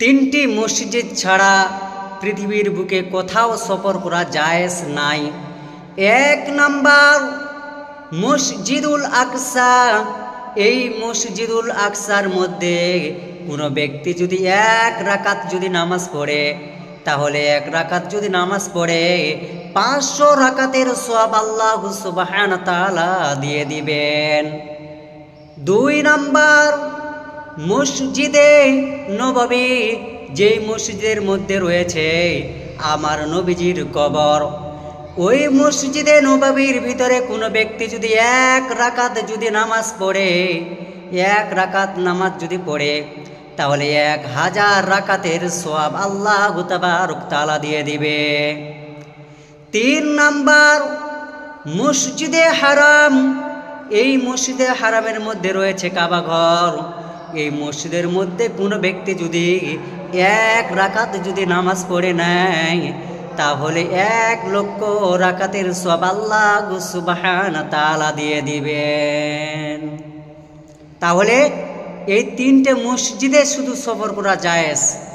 তিনটি মসজিদ ছাড়া পৃথিবীর বুকে কোথাও সফর করা জায়েজ নাই। এক নাম্বার মসজিদুল আকসা। এই মসজিদুল আকসার মধ্যে কোনো ব্যক্তি যদি এক রাকাত যদি নামাজ পড়ে, তাহলে এক রাকাত যদি নামাজ পড়ে, পাঁচশো রাকাতের সব আল্লাহ সুবাহান দিয়ে দিবেন। দুই নাম্বার মসজিদে নববী, যে মসজিদের মধ্যে রয়েছে আমার নবীজির কবর, ওই মসজিদে নবাবির ভিতরে কোনো ব্যক্তি যদি এক রাকাত যদি নামাজ পড়ে, এক রাকাত নামাজ যদি পড়ে, তাহলে এক হাজার রাকাতের সোয়াব আল্লাহ তালা দিয়ে দিবে। তিন নাম্বার, মসজিদে হারাম, এই মসজিদে হারামের মধ্যে রয়েছে কাবা ঘর। এই মসজিদের মধ্যে কোনো ব্যক্তি যদি এক রাকাত যদি নামাজ পড়ে নেয়, তাহলে এক লক্ষ রাকাতের সব আল্লাহ সুবাহান তালা দিয়ে দিবেন। তাহলে এই তিনটে মসজিদে শুধু সফর করা জায়েজ?